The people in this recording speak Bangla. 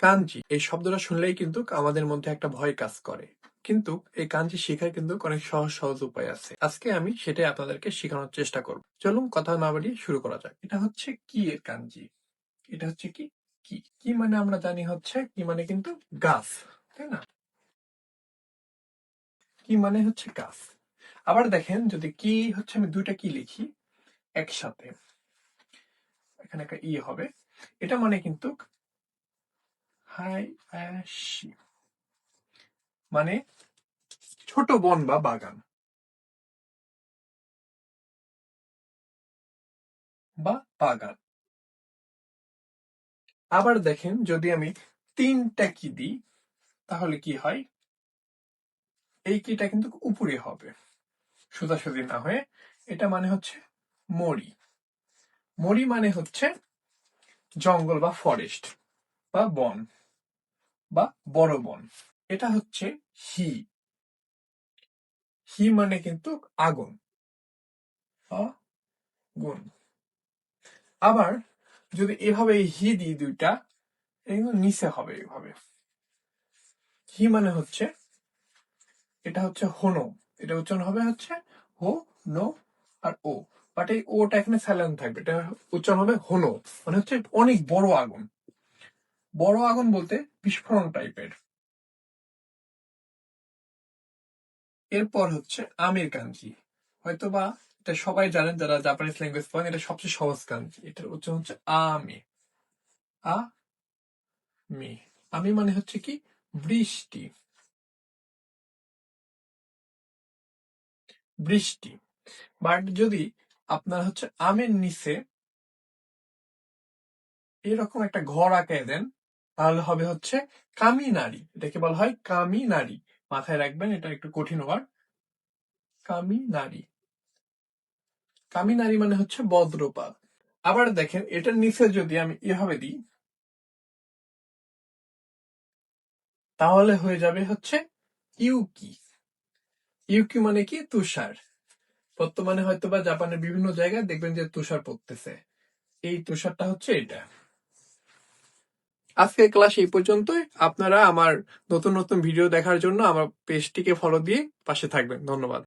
কাঞ্জি এই শব্দটা শুনলেই কিন্তু আমাদের মধ্যে একটা ভয় কাজ করে। কিন্তু এই কাঞ্জি শেখার কিন্তু অনেক সহজ সহজ উপায় আছে। আজকে আমি সেটাই আপনাদেরকে শেখানোর চেষ্টা করব। চলুন কথা না বাড়িয়ে শুরু করা যাক। এটা হচ্ছে কি এর কাঞ্জি এটা হচ্ছে কি? কি? কি মানে আমরা জানি হচ্ছে, কি মানে কিন্তু গাছ, তাই না? কি মানে হচ্ছে গাছ? আবার দেখেন, যদি কি হচ্ছে আমি দুইটা কি লিখি? একসাথে। এখানে একটা ই হবে। এটা মানে কিন্তু হাই আশি মানে ছোট বন বা বাগান। বা বাগান। আবার দেখেন যদি আমি তিনটা কি দিই, তাহলে কি হয়? এই কিটা কিন্তু উপরে হবে। সোজাসুজি না হয়ে এটা মানে হচ্ছে মরি। মরি মানে হচ্ছে জঙ্গল বা ফরেস্ট বা বন। বা বড় বন। এটা হচ্ছে হি। হি মানে কিন্তু আগুন। আগুন। আবার যদি এভাবে হি দিই দুইটা এগুলো নিচে হবে এভাবে হি মানে হচ্ছে, এটা হচ্ছে হনো। এটা উচ্চারণ হবে হচ্ছে হো নো আর ও। বাট এই ওটা এখানে সাইলেন্ট থাকবে। এটা উচ্চারণ হবে হনো। মানে হচ্ছে অনেক বড় আগুন। বড় আগুন বলতে বিস্ফোরণ টাইপের। এরপর হচ্ছে আমের কাঞ্জি হয়তো বা এটা সবাই জানেন যারা জাপানিজ ল্যাঙ্গুয়েজ পড়েন, এটা সবচেয়ে সহজ কাঞ্জি এটার উচ্চারণ হচ্ছে আমে। আ, মে। আমি মানে হচ্ছে কি? বৃষ্টি। বৃষ্টি। বাট যদি আপনার হচ্ছে আমের নিচে এরকম একটা ঘর আঁকায় দেন তাহলে হবে হচ্ছে কামি নারী এটাকে বলা হয় কামি নারী মাথায় রাখবেন, এটা একটু কঠিন ওয়ার্ড কামি নারী কামি নারী মানে হচ্ছে বদ্রপাত আবার দেখেন, এটার নিচে যদি আমি এভাবে দিই, তাহলে হয়ে যাবে হচ্ছে ইউকি। ইউকি মানে কি? তুষার। বর্তমানে হয়তো বা জাপানের বিভিন্ন জায়গায় দেখবেন যে তুষার পড়তেছে। এই তুষারটা হচ্ছে এটা। আজকের ক্লাস এই পর্যন্তই। আপনারা আমার নতুন নতুন ভিডিও দেখার জন্য আমার পেজটিকে ফলো দিয়ে পাশে থাকবেন। ধন্যবাদ।